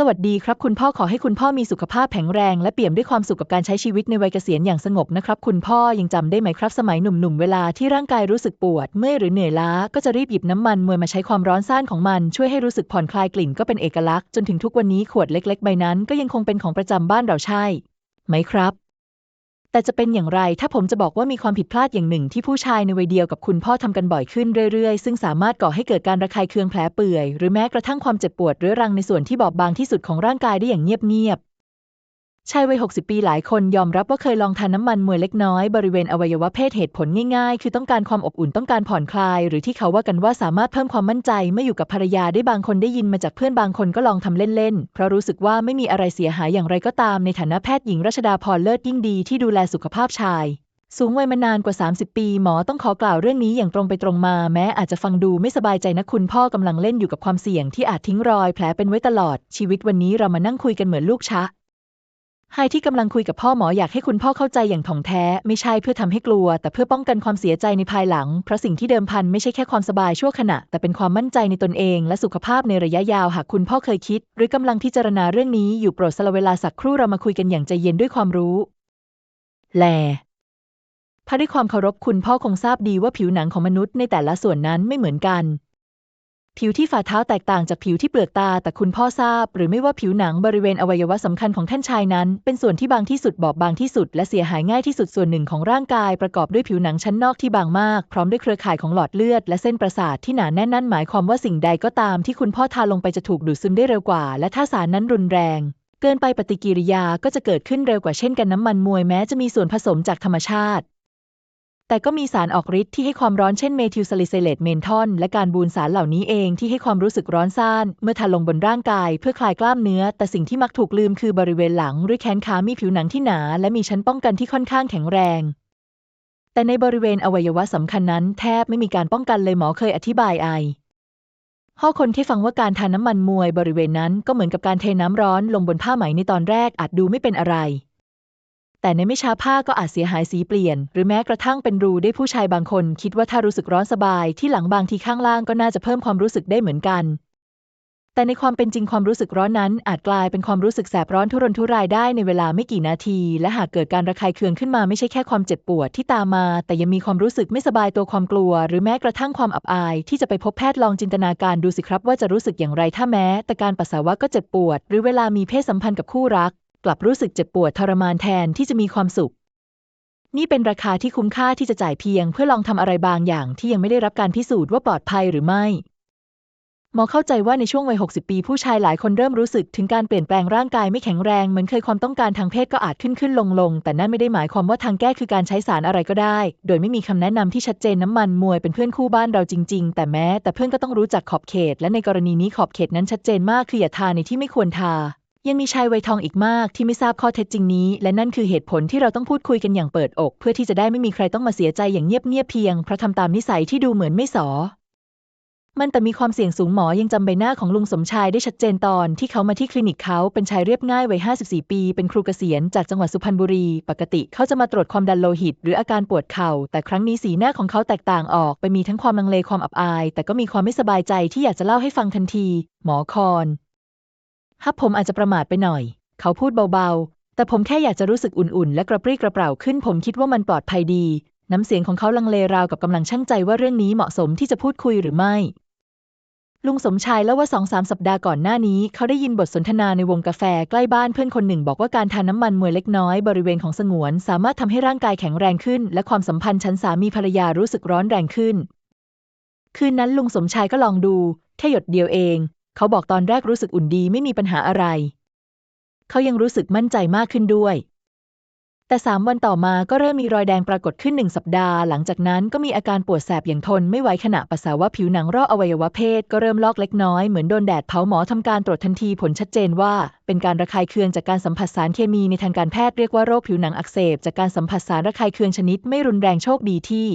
สวัสดีครับคุณพ่อขอให้คุณพ่อมีสุขภาพแข็งแรง และเปี่ยมด้วยความสุขกับการใช้ชีวิตในวัยเกษียณอย่างสงบนะครับคุณพ่อยังจำได้ไหมครับ สมัยหนุ่มๆเวลาที่ร่างกายรู้สึกปวด เมื่อยหรือเหนื่อยล้า ก็จะรีบหยิบน้ำมันมวยมาใช้ความร้อนซ่านของมัน ช่วยให้รู้สึกผ่อนคลายกลิ่นก็เป็นเอกลักษณ์จนถึงทุกวันนี้ขวดเล็ก ๆ ใบนั้น ก็ยังคงเป็นของประจำบ้านเราใช่ไหมครับ แต่จะเป็นอย่างไรถ้าผมจะบอกว่ามีความผิดพลาดอย่างหนึ่งที่ผู้ชายในวัยเดียวกับคุณพ่อทำกันบ่อยขึ้นเรื่อยๆ ซึ่งสามารถก่อให้เกิดการระคายเคืองแผลเปื่อย หรือแม้กระทั่งความเจ็บปวดเรื้อรังในส่วนที่บอบบางที่สุดของร่างกายได้อย่างเงียบๆ ชายวัย 60 ปีหลายคนยอมรับว่าเคยลองทานน้ำมันมวยเล็กน้อยบริเวณอวัยวะเพศเหตุผลง่ายๆ คือต้องการความอบอุ่นต้องการผ่อนคลาย หรือที่เขาว่ากันว่าสามารถเพิ่มความมั่นใจเมื่ออยู่กับภรรยาได้บางคนได้ยินมาจากเพื่อนบางคนก็ลองทำเล่นๆ เพราะรู้สึกว่าไม่มีอะไรเสียหายอย่างไรก็ตามในฐานะแพทย์หญิงรัชดาพรเลิศยิ่งดีที่ดูแลสุขภาพชายสูงวัยมานานกว่า 30 ปี หมอต้องขอกล่าวเรื่องนี้อย่างตรงไปตรงมา แม้อาจจะฟังดูไม่สบายใจนะคุณพ่อกำลังเล่นอยู่กับความเสี่ยงที่อาจทิ้งรอยแผลเป็นไว้ตลอดชีวิตวันนี้เรามานั่งคุยกันเหมือนลูกชะ ไฮที่กำลังคุยกับพ่อหมออยากให้คุณพ่อเข้าใจอย่างถ่องแท้ ไม่ใช่เพื่อทำให้กลัว แต่เพื่อป้องกันความเสียใจในภายหลัง เพราะสิ่งที่เดิมพันไม่ใช่แค่ความสบายชั่วขณะ แต่เป็นความมั่นใจในตนเอง และสุขภาพในระยะยาวหากคุณพ่อเคยคิด หรือกำลังพิจารณาเรื่องนี้อยู่โปรดสละเวลาสักครู่เรามาคุยกันอย่างใจเย็นด้วยความรู้ แลพระด้วยความเคารพคุณพ่อคงทราบดีว่าผิวหนังของมนุษย์ในแต่ละส่วนนั้นไม่เหมือนกัน ผิวที่ฝ่าเท้าแตกต่างจากผิวที่เปลือกตา แต่คุณพ่อทราบ หรือไม่ว่าผิวหนังบริเวณอวัยวะสำคัญของท่านชายนั้น เป็นส่วนที่บางที่สุดบอบบางที่สุด และเสียหายง่ายที่สุดส่วนหนึ่งของร่างกายประกอบด้วยผิวหนังชั้นนอกที่บางมาก พร้อมด้วยเครือข่ายของหลอดเลือด และเส้นประสาทที่หนาแน่นนั่นหมายความว่าสิ่งใดก็ตามที่คุณพ่อทาลงไปจะถูกดูดซึมได้เร็วกว่า และถ้าสารนั้นรุนแรงเกินไปปฏิกิริยาก็จะเกิดขึ้นเร็วกว่าเช่นกันน้ำมันมวยแม้จะมีส่วนผสมจากธรรมชาติ แต่ก็มีสารออกฤทธิ์ที่ให้ความร้อนเช่นเมทิลซาลิไซเลตเมนทอนและการบูนสารเหล่านี้เองที่ให้ความรู้สึกร้อนซ่าน เมื่อทาลงบนร่างกายเพื่อคลายกล้ามเนื้อ แต่สิ่งที่มักถูกลืมคือบริเวณหลังหรือแขนขามีผิวหนังที่หนา และมีชั้นป้องกันที่ค่อนข้างแข็งแรง แต่ในบริเวณอวัยวะสำคัญนั้น แทบไม่มีการป้องกันเลยหมอเคยอธิบายไอพ่อคนที่ฟังว่าการทานน้ำมันมวยบริเวณนั้นก็เหมือนกับการเทน้ำร้อนลงบนผ้าไหมในตอนแรกอาจดูไม่เป็นอะไร แต่ในไม่ช้าผ้าก็อาจเสียหายสีเปลี่ยน หรือแม้กระทั่งเป็นรูได้ผู้ชายบางคน คิดว่าถ้ารู้สึกร้อนสบายที่หลังบางทีข้างล่างก็น่าจะเพิ่มความรู้สึกได้เหมือนกัน แต่ในความเป็นจริงความรู้สึกร้อนนั้น อาจกลายเป็นความรู้สึกแสบร้อนทุรนทุรายได้ในเวลาไม่กี่นาที และหากเกิดการระคายเคืองขึ้นมาไม่ใช่แค่ความเจ็บปวดที่ตามมา แต่ยังมีความรู้สึกไม่สบายตัวความกลัว หรือแม้กระทั่งความอับอาย ที่จะไปพบแพทย์ลองจินตนาการดูสิครับว่าจะรู้สึกอย่างไรถ้าแม้ แต่การปัสสาวะก็เจ็บปวด หรือเวลามีเพศสัมพันธ์กับคู่รัก กลับรู้สึกเจ็บปวดทรมานแทนที่จะมีความสุข นี่เป็นราคาที่คุ้มค่าที่จะจ่ายเพียงเพื่อลองทำอะไรบางอย่างที่ยังไม่ได้รับการพิสูจน์ว่าปลอดภัยหรือไม่หมอเข้าใจว่าในช่วงวัย 60 ปีผู้ชายหลายคนเริ่มรู้สึกถึงการเปลี่ยนแปลงร่างกายไม่แข็งแรงเหมือนเคยความต้องการทางเพศก็อาจขึ้นขึ้นลงลงแต่นั่นไม่ได้หมายความว่าทางแก้คือการใช้สารอะไรก็ได้ โดยไม่มีคำแนะนำที่ชัดเจนน้ำมันมวยเป็นเพื่อนคู่บ้านเราจริง ๆ แต่แม้แต่เพื่อนก็ต้องรู้จักขอบเขต และในกรณีนี้ขอบเขตนั้นชัดเจนมากคืออย่าทาในที่ไม่ควรทา ยังมีชายวัยทองอีกมากที่ไม่ทราบข้อเท็จจริงนี้ และนั่นคือเหตุผลที่เราต้องพูดคุยกันอย่างเปิดอก เพื่อที่จะได้ไม่มีใครต้องมาเสียใจอย่างเงียบๆเพียงเพราะทำตามนิสัยที่ดูเหมือนไม่สอ มันแต่มีความเสี่ยงสูงหมอยังจำใบหน้าของลุงสมชายได้ชัดเจนตอนที่เขามาที่คลินิกเขาเป็นชายเรียบง่ายวัย54 ปี เป็นครูเกษียณจากจังหวัดสุพรรณบุรี ปกติเขาจะมาตรวจความดันโลหิต หรืออาการปวดเข่า แต่ครั้งนี้สีหน้าของเขาแตกต่างออก ไปมีทั้งความลังเลความอับอาย แต่ก็มีความไม่สบายใจที่อยากจะเล่าให้ฟังทันที หมอคอน ฮับผมอาจจะประมาทไปหน่อย เขาพูดเบาๆ แต่ผมแค่อยากจะรู้สึกอุ่นๆ และกระปรี้กระเปร่าขึ้น ผมคิดว่ามันปลอดภัยดี น้ำเสียงของเขาลังเลราวกับกำลังชั่งใจว่าเรื่องนี้เหมาะสมที่จะพูดคุยหรือไม่ ลุงสมชายเล่าว่าสองสามสัปดาห์ก่อนหน้านี้ เขาได้ยินบทสนทนาในวงกาแฟใกล้บ้านเพื่อนคนหนึ่ง บอกว่าการทานน้ำมันมวยเล็กน้อยบริเวณของสงวน สามารถทำให้ร่างกายแข็งแรงขึ้น และความสัมพันธ์ชั้นสามีภรรยารู้สึกร้อนแรงขึ้น คืนนั้นลุงสมชายก็ลองดูแค่หยดเดียวเอง เขาบอกตอนแรกรู้สึกอุ่นดีไม่มีปัญหาอะไร เขายังรู้สึกมั่นใจมากขึ้นด้วย แต่สามวันต่อมาก็เริ่มมีรอยแดงปรากฏขึ้นหนึ่งสัปดาห์ หลังจากนั้นก็มีอาการปวดแสบอย่างทนไม่ไหวขณะปัสสาวะผิวหนังรอบอวัยวะเพศก็เริ่มลอกเล็กน้อยเหมือนโดนแดดเผาหมอทำการตรวจทันทีผลชัดเจนว่า เป็นการระคายเคืองจากการสัมผัสสารเคมีในทางการแพทย์เรียกว่าโรคผิวหนังอักเสบจากการสัมผัสสารระคายเคืองชนิดไม่รุนแรงโชคดีที่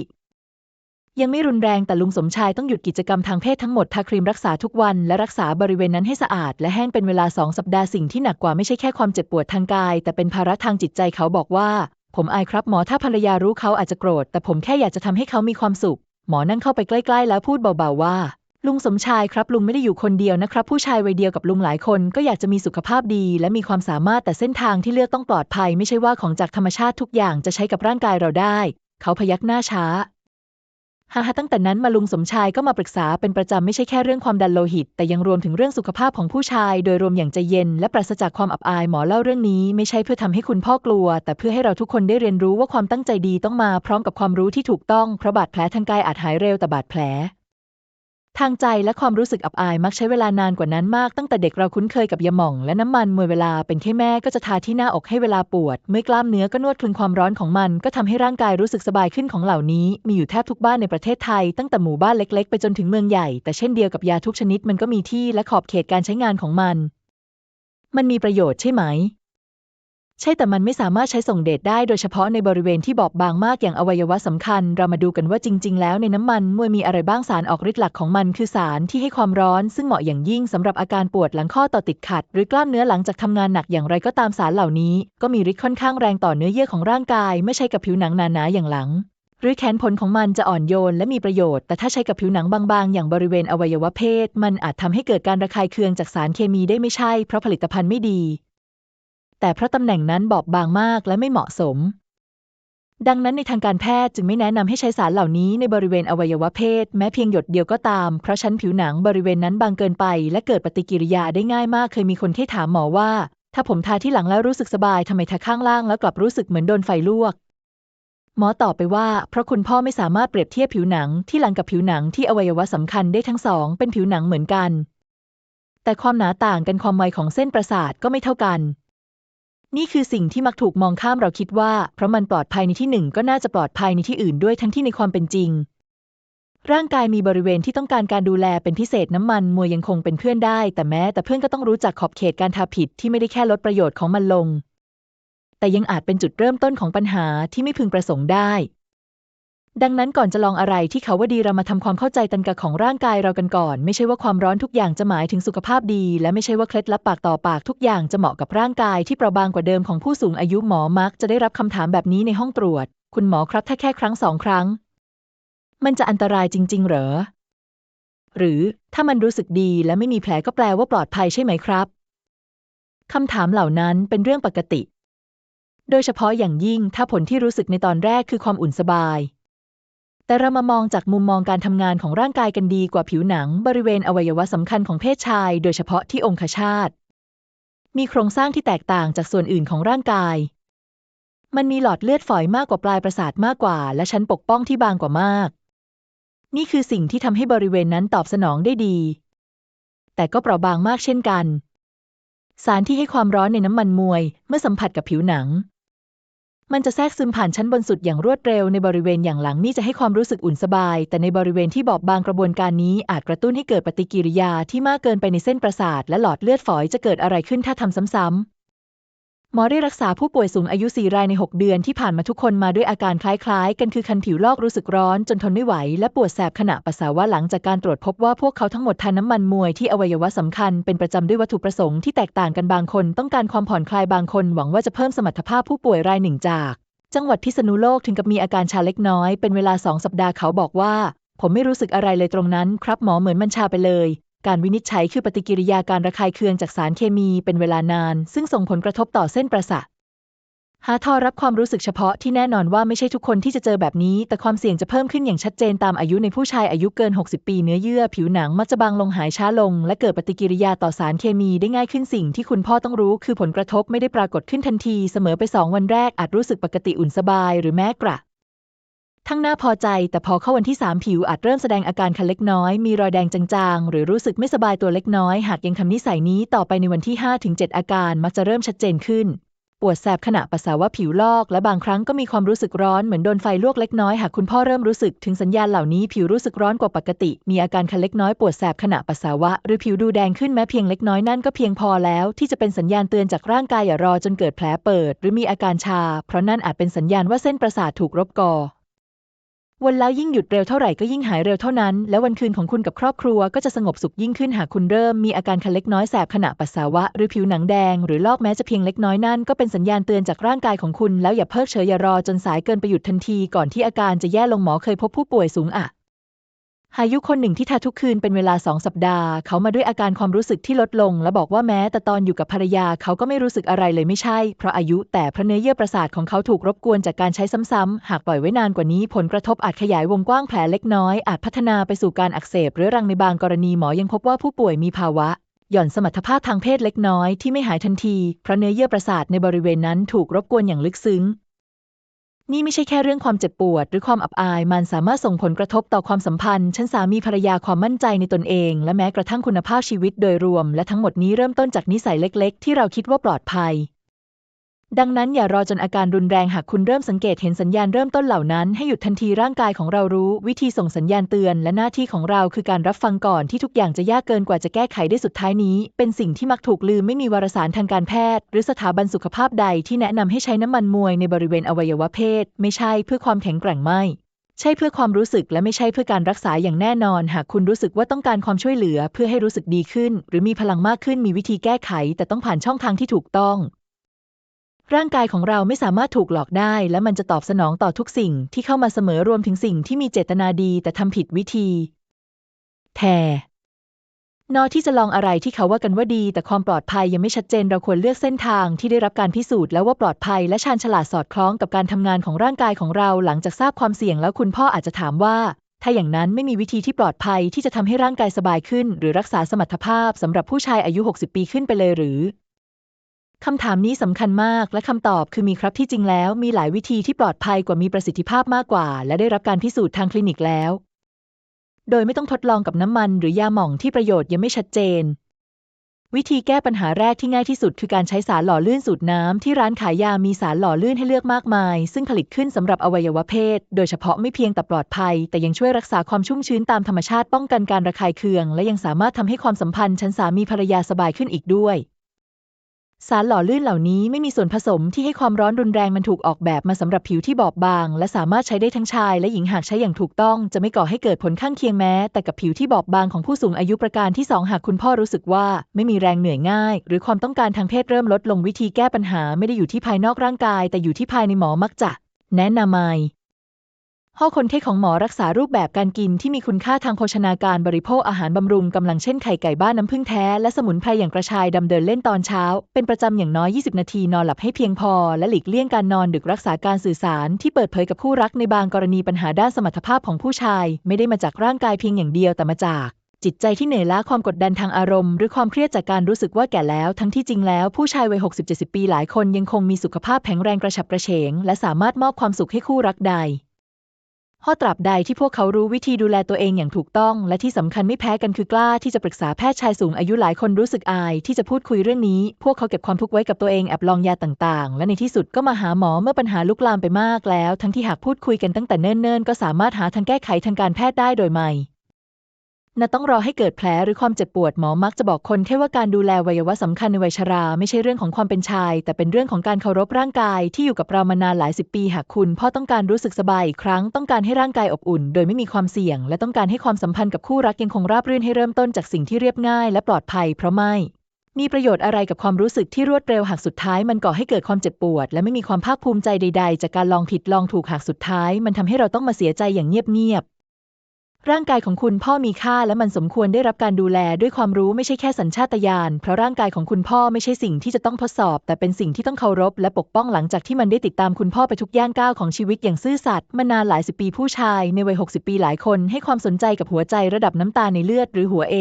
ยังไม่รุนแรงแต่ลุงสมชายต้องหยุดกิจกรรมทางเพศทั้งหมดทาครีมรักษาทุกวันและรักษาบริเวณนั้นให้สะอาด และแห้งเป็นเวลาสองสัปดาห์สิ่งที่หนักกว่าไม่ใช่แค่ความเจ็บปวดทางกาย แต่เป็นภาระทางจิตใจเขาบอกว่า ผมอายครับหมอถ้าภรรยารู้เขาอาจจะโกรธ แต่ผมแค่อยากจะทำให้เขามีความสุข หมอนั่งเข้าไปใกล้ ๆ แล้วพูดเบาๆว่า ลุงสมชายครับลุงไม่ได้อยู่คนเดียวนะครับ ผู้ชายวัยเดียวกับลุงหลายคนก็อยากจะมีสุขภาพดี และมีความสามารถแต่เส้นทางที่เลือกต้องปลอดภัย ไม่ใช่ว่าของจากธรรมชาติทุกอย่างจะใช้กับร่างกายเราได้ เขาพยักหน้าช้า ฮ่าฮ่าตั้งแต่นั้นมาลุงสมชายก็มาปรึกษาเป็นประจำไม่ใช่แค่เรื่องความดันโลหิต แต่ยังรวมถึงเรื่องสุขภาพของผู้ชาย โดยรวมอย่างใจเย็น และปราศจากความอับอายหมอเล่าเรื่องนี้ไม่ใช่เพื่อทำให้คุณพ่อกลัว แต่เพื่อให้เราทุกคนได้เรียนรู้ว่าความตั้งใจดีต้องมาพร้อมกับความรู้ที่ถูกต้องเพราะบาดแผลทางกายอาจหายเร็วแต่บาดแผล ทางใจและความรู้สึกอับอายมักใช้เวลานานกว่านั้นมากตั้งแต่เด็กเราคุ้นเคยกับยาหม่องและน้ำมันเมื่อเวลาเป็นแค่แม่ก็จะทาที่หน้าอกให้เวลาปวด เมื่อกล้ามเนื้อก็นวดคลึงความร้อนของมัน ก็ทำให้ร่างกายรู้สึกสบายขึ้นของเหล่านี้ มีอยู่แทบทุกบ้านในประเทศไทย ตั้งแต่หมู่บ้านเล็ก ๆ ไปจนถึงเมืองใหญ่ แต่เช่นเดียวกับยาทุกชนิดมันก็มีที่และขอบเขตการใช้งานของมัน มันมีประโยชน์ใช่ไหม ใช่แต่มันไม่สามารถใช้ส่งเดชได้โดยเฉพาะในบริเวณที่บอบบางมากอย่างอวัยวะสำคัญ เรามาดูกันว่าจริง ๆ แล้วในน้ำมันมวยมีอะไรบ้างสารออกฤทธิ์หลักของมัน คือสารที่ให้ความร้อน ซึ่งเหมาะอย่างยิ่งสำหรับอาการปวดหลังข้อต่อติดขัด หรือกล้ามเนื้อหลังจากทำงานหนักอย่างไรก็ตามสารเหล่านี้ ก็มีฤทธิ์ค่อนข้างแรงต่อเนื้อเยื่อของร่างกาย ไม่ใช่กับผิวหนังหนาๆอย่างหลังหรือแขนผลของมันจะอ่อนโยนและมีประโยชน์ แต่ถ้าใช้กับผิวหนังบางๆ อย่างบริเวณอวัยวะเพศ มันอาจทำให้เกิดการระคายเคืองจากสารเคมีได้ไม่ใช่ เพราะผลิตภัณฑ์ไม่ดี แต่เพราะตำแหน่งนั้นบอบบางมากและไม่เหมาะสม ดังนั้นในทางการแพทย์จึงไม่แนะนำให้ใช้สารเหล่านี้ในบริเวณอวัยวะเพศ แม้เพียงหยดเดียวก็ตาม เพราะชั้นผิวหนังบริเวณนั้นบางเกินไป และเกิดปฏิกิริยาได้ง่ายมากเคยมีคนที่ถามหมอว่า ถ้าผมทาที่หลังแล้วรู้สึกสบายทำไมทาข้างล่างแล้วกลับรู้สึกเหมือนโดนไฟลวกหมอตอบไปว่า เพราะคุณพ่อไม่สามารถเปรียบเทียบผิวหนังที่หลังกับผิวหนังที่อวัยวะสำคัญได้ทั้งสอง เป็นผิวหนังเหมือนกัน แต่ความหนาต่างกันความไวของเส้นประสาทก็ไม่เท่ากัน นี่คือสิ่งที่มักถูกมองข้ามเราคิดว่า เพราะมันปลอดภัยในที่หนึ่งก็น่าจะปลอดภัยในที่อื่นด้วยทั้งที่ในความเป็นจริง ร่างกายมีบริเวณที่ต้องการการดูแลเป็นพิเศษน้ำมันมวยยังคงเป็นเพื่อนได้ แต่แม้แต่เพื่อนก็ต้องรู้จักขอบเขตการทาผิดที่ไม่ได้แค่ลดประโยชน์ของมันลง แต่ยังอาจเป็นจุดเริ่มต้นของปัญหาที่ไม่พึงประสงค์ได้ ดังนั้นก่อนจะลองอะไรที่เขาว่าดีเรามาทำความเข้าใจตันกะของร่างกายเรากันก่อน ไม่ใช่ว่าความร้อนทุกอย่างจะหมายถึงสุขภาพดี และไม่ใช่ว่าเคล็ดลับปากต่อปากทุกอย่างจะเหมาะกับร่างกายที่เปราบางกว่าเดิมของผู้สูงอายุหมอมักจะได้รับคำถามแบบนี้ในห้องตรวจ คุณหมอครับถ้าแค่ครั้งสองครั้ง มันจะอันตรายจริง ๆ เหรอ หรือถ้ามันรู้สึกดีและไม่มีแผลก็แปลว่าปลอดภัยใช่ไหมครับคำถามเหล่านั้นเป็นเรื่องปกติ โดยเฉพาะอย่างยิ่งถ้าผลที่รู้สึกในตอนแรกคือความอุ่นสบาย แต่เรามามองจากมุมมองการทำงานของร่างกายกันดีกว่าผิวหนัง บริเวณอวัยวะสำคัญของเพศชาย โดยเฉพาะที่องคชาต มีโครงสร้างที่แตกต่างจากส่วนอื่นของร่างกาย มันมีหลอดเลือดฝอยมากกว่าปลายประสาทมากกว่า และชั้นปกป้องที่บางกว่ามาก นี่คือสิ่งที่ทำให้บริเวณนั้นตอบสนองได้ดี แต่ก็เปราะบางมากเช่นกัน สารที่ให้ความร้อนในน้ำมันมวย เมื่อสัมผัสกับผิวหนัง มันจะแทรกซึมผ่านชั้นบนสุดอย่างรวดเร็วในบริเวณอย่างหลังนี่จะให้ความรู้สึกอุ่นสบาย แต่ในบริเวณที่บอบบางกระบวนการนี้อาจกระตุ้นให้เกิดปฏิกิริยาที่มากเกินไปในเส้นประสาท และหลอดเลือดฝอยจะเกิดอะไรขึ้นถ้าทำซ้ำๆ หมอได้รักษาผู้ป่วยสูงอายุ 4 รายใน 6 เดือนที่ผ่านมาทุกคนมาด้วยอาการคล้ายๆ กันคือคันผิวลอกรู้สึกร้อนจนทนไม่ไหว และปวดแสบขณะปัสสาวะหลังจากการตรวจพบว่าพวกเขาทั้งหมดทานน้ำมันมวยที่อวัยวะสำคัญเป็นประจำด้วยวัตถุประสงค์ที่แตกต่างกันบางคนต้องการความผ่อนคลายบางคนหวังว่าจะเพิ่มสมรรถภาพผู้ป่วยรายหนึ่งจาก จังหวัดพิษณุโลกถึงกับมีอาการชาเล็กน้อยเป็นเวลาสองสัปดาห์เขาบอกว่า ผมไม่รู้สึกอะไรเลยตรงนั้น ครับหมอเหมือนมันชาไปเลย การวินิจฉัยคือปฏิกิริยาการระคายเคืองจากสารเคมีเป็นเวลานาน ซึ่งส่งผลกระทบต่อเส้นประสาทหาทอรับความรู้สึกเฉพาะที่แน่นอนว่าไม่ใช่ทุกคนที่จะเจอแบบนี้ แต่ความเสี่ยงจะเพิ่มขึ้นอย่างชัดเจนตามอายุในผู้ชายอายุเกิน 60 ปีเนื้อเยื่อผิวหนังมักจะบางลงหายช้าลง และเกิดปฏิกิริยาต่อสารเคมีได้ง่ายขึ้นสิ่งที่คุณพ่อต้องรู้ คือผลกระทบไม่ได้ปรากฏขึ้นทันที เสมอไปสองวันแรกอาจรู้สึกปกติอุ่นสบายหรือแม้กระ ทั้งน่าพอใจ แต่พอเข้าวันที่ 3 ผิวอาจเริ่มแสดงอาการคันเล็กน้อย มีรอยแดงจางๆ หรือรู้สึกไม่สบายตัวเล็กน้อย หากยังทำนิสัยนี้ต่อไปในวันที่ 5-7 อาการมักจะเริ่มชัดเจนขึ้น ปวดแสบขณะปัสสาวะผิวลอก และบางครั้งก็มีความรู้สึกร้อนเหมือนโดนไฟลวกเล็กน้อย หากคุณพ่อเริ่มรู้สึกถึงสัญญาณเหล่านี้ผิวรู้สึกร้อนกว่าปกติ มีอาการคันเล็กน้อยปวดแสบขณะปัสสาวะ หรือผิวดูแดงขึ้นแม้เพียงเล็กน้อยนั่นก็เพียงพอแล้ว ที่จะเป็นสัญญาณเตือนจากร่างกายอย่ารอจนเกิดแผลเปิด หรือมีอาการชา เพราะนั่นอาจเป็นสัญญาณว่าเส้นประสาทถูกรบกอ วันแล้วยิ่งหยุดเร็วเท่าไหร่ก็ยิ่งหายเร็วเท่านั้น และวันคืนของคุณกับครอบครัวก็จะสงบสุขยิ่งขึ้นหากคุณเริ่มมีอาการคันเล็กน้อยแสบขณะปัสสาวะ หรือผิวหนังแดงหรือลอกแม้จะเพียงเล็กน้อยนั่นก็เป็นสัญญาณเตือนจากร่างกายของคุณแล้วอย่าเพิกเฉยอย่ารอจนสายเกินไปหยุดทันทีก่อนที่อาการจะแย่ลงหมอเคยพบผู้ป่วยสูงอะ หายุคนหนึ่งที่ทาทุกคืนเป็นเวลาสองสัปดาห์ เขามาด้วยอาการความรู้สึกที่ลดลง และบอกว่าแม้แต่ตอนอยู่กับภรรยาเขาก็ไม่รู้สึกอะไรเลยไม่ใช่ เพราะอายุแต่พระเนื้อเยื่อประสาทของเขาถูกรบกวนจากการใช้ซ้ำๆ หากปล่อยไว้นานกว่านี้ ผลกระทบอาจขยายวงกว้างแผลเล็กน้อย อาจพัฒนาไปสู่การอักเสบเรื้อรังในบางกรณีหมอยังพบว่าผู้ป่วยมีภาวะหย่อนสมรรถภาพทางเพศเล็กน้อยที่ไม่หายทันที เพราะเนื้อเยื่อประสาทในบริเวณนั้นถูกรบกวนอย่างลึกซึ้ง นี่ไม่ใช่แค่เรื่องความเจ็บปวด หรือความอับอาย มันสามารถส่งผลกระทบต่อความสัมพันธ์ชั้นสามีภรรยาความมั่นใจในตนเอง และแม้กระทั่งคุณภาพชีวิตโดยรวม และทั้งหมดนี้เริ่มต้นจากนิสัยเล็ก ๆ ที่เราคิดว่าปลอดภัย ดังนั้นอย่ารอจนอาการรุนแรงหากคุณเริ่มสังเกตเห็นสัญญาณเริ่มต้นเหล่านั้นให้หยุดทันทีร่างกายของเรารู้ วิธีส่งสัญญาณเตือนและหน้าที่ของเราคือการรับฟังก่อนที่ทุกอย่างจะยากเกินกว่าจะแก้ไขได้สุดท้ายนี้ เป็นสิ่งที่มักถูกลืมไม่มีวารสารทางการแพทย์ หรือสถาบันสุขภาพใดที่แนะนำให้ใช้น้ำมันมวยในบริเวณอวัยวะเพศ ไม่ใช่เพื่อความแข็งแกร่งไม่ใช่เพื่อความรู้สึกและไม่ใช่เพื่อการรักษาอย่างแน่นอน หากคุณรู้สึกว่าต้องการความช่วยเหลือเพื่อให้รู้สึกดีขึ้น หรือมีพลังมากขึ้นมีวิธีแก้ไข แต่ต้องผ่านช่องทางที่ถูกต้อง ร่างกายของเราไม่สามารถถูกหลอกได้ และมันจะตอบสนองต่อทุกสิ่งที่เข้ามาเสมอรวมถึงสิ่งที่มีเจตนาดีแต่ทำผิดวิธี แทนอที่จะลองอะไรที่เขาว่ากันว่าดี แต่ความปลอดภัยยังไม่ชัดเจนเราควรเลือกเส้นทางที่ได้รับการพิสูจน์แล้วว่าปลอดภัยและชาญฉลาดสอดคล้องกับการทำงานของร่างกายของเราหลังจากทราบความเสี่ยงแล้วคุณพ่ออาจจะถามว่า ถ้าอย่างนั้นไม่มีวิธีที่ปลอดภัยที่จะทำให้ร่างกายสบายขึ้น หรือรักษาสมรรถภาพสำหรับผู้ชายอายุ 60 ปีขึ้นไปเลยหรือ คำถามนี้สำคัญมากและคำตอบคือมีครับที่จริงแล้ว มีหลายวิธีที่ปลอดภัยกว่ามีประสิทธิภาพมากกว่า และได้รับการพิสูจน์ทางคลินิกแล้ว โดยไม่ต้องทดลองกับน้ำมัน หรือยาหม่องที่ประโยชน์ยังไม่ชัดเจน วิธีแก้ปัญหาแรกที่ง่ายที่สุดคือการใช้สารหล่อลื่นสูตรน้ำที่ร้านขายยามีสารหล่อลื่นให้เลือกมากมาย ซึ่งผลิตขึ้นสำหรับอวัยวะเพศ โดยเฉพาะไม่เพียงแต่ปลอดภัย แต่ยังช่วยรักษาความชุ่มชื้นตามธรรมชาติป้องกันการระคายเคือง และยังสามารถทำให้ความสัมพันธ์ชั้นสามีภรรยาสบายขึ้นอีกด้วย สารหล่อลื่นเหล่านี้ไม่มีส่วนผสมที่ให้ความร้อนรุนแรงมันถูกออกแบบมาสำหรับผิวที่บอบบาง และสามารถใช้ได้ทั้งชายและหญิงหากใช้อย่างถูกต้อง จะไม่ก่อให้เกิดผลข้างเคียงแม้ แต่กับผิวที่บอบบางของผู้สูงอายุประการที่ 2 หากคุณพ่อรู้สึกว่าไม่มีแรงเหนื่อยง่าย หรือความต้องการทางเพศเริ่มลดลงวิธีแก้ปัญหา ไม่ได้อยู่ที่ภายนอกร่างกาย แต่อยู่ที่ภายในหมอมักจะ แนะนำไม ข้อคนเทศของหมอรักษารูปแบบการกินที่มีคุณค่าทางโภชนาการบริโภคอาหารบำรุงกำลังเช่นไข่ไก่บ้านน้ำผึ้งแท้และสมุนไพรอย่างกระชายดำเดินเล่นตอนเช้า เป็นประจำอย่างน้อย 20 นาทีนอนหลับให้เพียงพอ และหลีกเลี่ยงการนอนดึกรักษาการสื่อสาร ที่เปิดเผยกับคู่รักในบางกรณีปัญหาด้านสมรรถภาพของผู้ชาย ไม่ได้มาจากร่างกายเพียงอย่างเดียวแต่มาจากจิตใจที่เหนื่อยล้าความกดดันทางอารมณ์ หรือความเครียดจากการรู้สึกว่าแก่แล้ว ทั้งที่จริงแล้วผู้ชายวัย 60-70 ปีหลายคนยังคงมีสุขภาพแข็งแรงกระฉับกระเฉง และสามารถมอบความสุขให้คู่รักใด ข้อตราบใดที่พวกเขารู้วิธีดูแลตัวเองอย่างถูกต้อง และที่สำคัญไม่แพ้กันคือกล้าที่จะปรึกษาแพทย์ชายสูงอายุหลายคนรู้สึกอาย ที่จะพูดคุยเรื่องนี้ พวกเขาเก็บความทุกข์ไว้กับตัวเองแอบลองยาต่างๆ และในที่สุดก็มาหาหมอเมื่อปัญหาลุกลามไปมากแล้ว ทั้งที่หากพูดคุยกันตั้งแต่เนิ่นๆ ก็สามารถหาทางแก้ไขทางการแพทย์ได้โดยไม่ น่าต้องรอให้เกิดแผลหรือความเจ็บปวดหมอมักจะบอกคนแค่ว่าการดูแลวัยวะสำคัญในวัยชรา ไม่ใช่เรื่องของความเป็นชาย แต่เป็นเรื่องของการเคารพร่างกายที่อยู่กับเรามานานหลายสิบปีหากคุณพ่อต้องการรู้สึกสบายอีกครั้งต้องการให้ร่างกายอบอุ่น โดยไม่มีความเสี่ยง และต้องการให้ความสัมพันธ์กับคู่รักยังคงราบรื่นให้เริ่มต้นจากสิ่งที่เรียบง่าย และปลอดภัย เพราะไม่มีประโยชน์อะไรกับความรู้สึกที่รวดเร็วหากสุดท้าย มันก่อให้เกิดความเจ็บปวด และไม่มีความภาคภูมิใจใด ๆ จากการลองผิดลองถูกหากสุดท้าย มันทำให้เราต้องมาเสียใจอย่างเงียบ ร่างกายของคุณพ่อมีค่าและมันสมควรได้รับการดูแลด้วยความรู้ไม่ใช่แค่สัญชาตญาณเพราะร่างกายของคุณพ่อไม่ใช่สิ่งที่จะต้องทดสอบ แต่เป็นสิ่งที่ต้องเคารพและปกป้องหลังจากที่มันได้ติดตามคุณพ่อไปทุกย่างก้าวของชีวิตอย่างซื่อสัตย์มานานหลายสิบปีผู้ชายในวัย 60 ปีหลายคนให้ความสนใจกับหัวใจระดับน้ำตาในเลือดหรือหัวเอ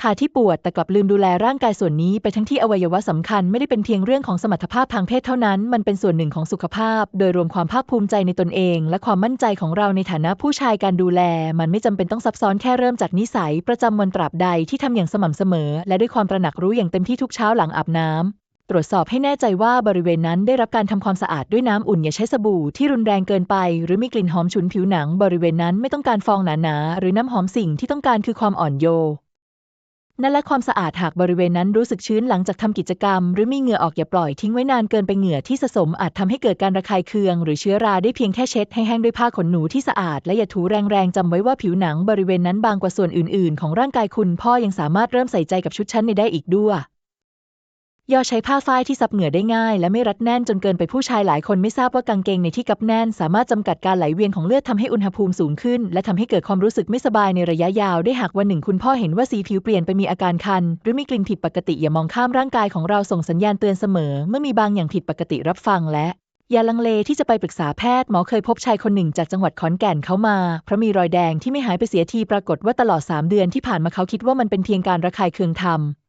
ขาที่ปวดแต่กลับลืมดูแลร่างกายส่วนนี้ไปทั้งที่อวัยวะสำคัญไม่ได้เป็นเพียงเรื่องของสมรรถภาพทางเพศเท่านั้น มันเป็นส่วนหนึ่งของสุขภาพ โดยรวมความภาคภูมิใจในตนเอง และความมั่นใจของเราในฐานะผู้ชายการดูแล มันไม่จำเป็นต้องซับซ้อนแค่เริ่มจากนิสัย ประจำวันตราบใดที่ทำอย่างสม่ำเสมอ และด้วยความตระหนักรู้อย่างเต็มที่ทุกเช้าหลังอาบน้ำตรวจสอบให้แน่ใจว่าบริเวณนั้นได้รับการทำความสะอาดด้วยน้ำอุ่นอย่าใช้สบู่ที่รุนแรงเกินไป หรือมีกลิ่นหอมฉุนผิวหนัง บริเวณนั้นไม่ต้องการฟองหนาๆหรือน้ำหอมสิ่งที่ต้องการคือความอ่อนโย นั่นและความสะอาดหากบริเวณนั้นรู้สึกชื้นหลังจากทำกิจกรรม หรือมีเหงื่อออกอย่าปล่อยทิ้งไว้นานเกินไปเหงื่อที่สะสมอาจทำให้เกิดการระคายเคือง หรือเชื้อราได้เพียงแค่เช็ดให้แห้งด้วยผ้าขนหนูที่สะอาดและอย่าถูแรงๆจำไว้ว่าผิวหนังบริเวณนั้นบางกว่าส่วนอื่นๆ ของร่างกายคุณพ่อยังสามารถเริ่มใส่ใจกับชุดชั้นในได้อีกด้วย ย่อใช้ผ้าฝ้ายที่ซับเหงื่อได้ง่าย และไม่รัดแน่นจนเกินไปผู้ชายหลายคนไม่ทราบว่ากางเกงในที่กับแน่น สามารถจำกัดการไหลเวียนของเลือดทำให้อุณหภูมิสูงขึ้น และทำให้เกิดความรู้สึกไม่สบายในระยะยาว ได้หากวันหนึ่งคุณพ่อเห็นว่าสีผิวเปลี่ยนไปมีอาการคัน หรือมีกลิ่นผิดปกติอย่ามองข้ามร่างกายของเราส่งสัญญาณเตือนเสมอ เมื่อมีบางอย่างผิดปกติรับฟังและอย่าลังเลที่จะไปปรึกษาแพทย์หมอเคยพบชายคนหนึ่งจากจังหวัดขอนแก่นเขามา เพราะมีรอยแดงที่ไม่หายไปเสียทีปรากฏว่าตลอด 3 เดือนที่ผ่านมาเขาคิดว่ามันเป็นเพียงการระคายเคืองทำ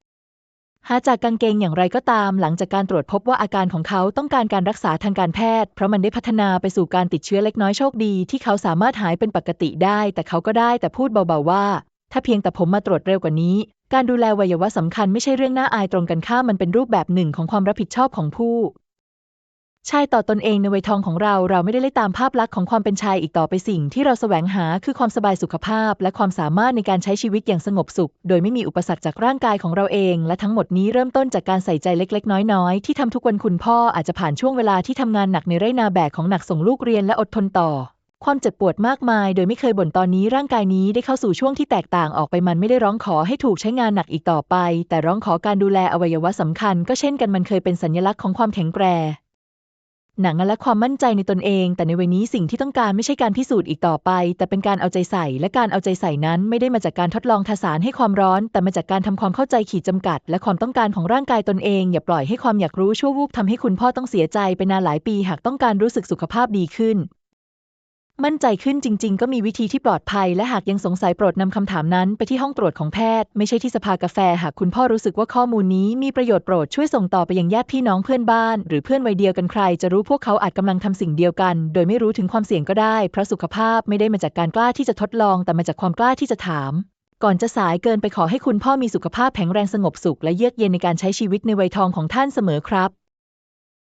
หาจากกางเกงอย่างไรก็ตาม หลังจากการตรวจพบว่าอาการของเขาต้องการการรักษาทางการแพทย์ เพราะมันได้พัฒนาไปสู่การติดเชื้อเล็กน้อยโชคดี ที่เขาสามารถหายเป็นปกติได้ แต่เขาก็ได้แต่พูดเบาๆว่า ถ้าเพียงแต่ผมมาตรวจเร็วกว่านี้ การดูแลวัยวะสำคัญไม่ใช่เรื่องน่าอายตรงกันข้ามมันเป็นรูปแบบหนึ่งของความรับผิดชอบของผู้ ชายต่อตนเองในวัยทองของเราเราไม่ได้ไล่ตามภาพลักษณ์ของความเป็นชายอีกต่อไปสิ่งที่เราแสวงหาคือความสบายสุขภาพ และความสามารถในการใช้ชีวิตอย่างสงบสุข โดยไม่มีอุปสรรคจากร่างกายของเราเอง และทั้งหมดนี้เริ่มต้นจากการใส่ใจเล็ก ๆ น้อยๆที่ทำทุกวันคุณพ่ออาจจะผ่านช่วงเวลาที่ทำงานหนักในไร่นาแบกของหนักส่งลูกเรียนและอดทนต่อ ความเจ็บปวดมากมาย โดยไม่เคยบ่นตอนนี้ร่างกายนี้ได้เข้าสู่ช่วงที่แตกต่างออกไปมันไม่ได้ร้องขอให้ถูกใช้งานหนักอีกต่อไป แต่ร้องขอการดูแลอวัยวะสำคัญ ก็เช่นกันมันเคยเป็นสัญลักษณ์ของความแข็งแกร่ง หนังและความมั่นใจในตนเอง แต่ในวัยนี้สิ่งที่ต้องการไม่ใช่การพิสูจน์อีกต่อไป แต่เป็นการเอาใจใส่ และการเอาใจใส่นั้น ไม่ได้มาจากการทดลองทสารให้ความร้อน แต่มาจากการทำความเข้าใจขีดจำกัด และความต้องการของร่างกายตนเอง อย่าปล่อยให้ความอยากรู้ชั่ววูบทำให้คุณพ่อต้องเสียใจไปนานหลายปี หากต้องการรู้สึกสุขภาพดีขึ้น มั่นใจขึ้นจริง ๆ ก็มีวิธีที่ปลอดภัย และหากยังสงสัยโปรดนำคำถามนั้นไปที่ห้องตรวจของแพทย์ ไม่ใช่ที่สภากาแฟ หากคุณพ่อรู้สึกว่าข้อมูลนี้มีประโยชน์โปรดช่วยส่งต่อไปยังญาติพี่น้องเพื่อนบ้าน หรือเพื่อนวัยเดียวกันใคร จะรู้พวกเขาอาจกำลังทำสิ่งเดียวกัน โดยไม่รู้ถึงความเสี่ยงก็ได้ เพราะสุขภาพไม่ได้มาจากการกล้าที่จะทดลอง แต่มาจากความกล้าที่จะถาม ก่อนจะสายเกินไปขอให้คุณพ่อมีสุขภาพแข็งแรงสงบสุขและเยือกเย็นในการใช้ชีวิตในวัยทองของท่านเสมอครับ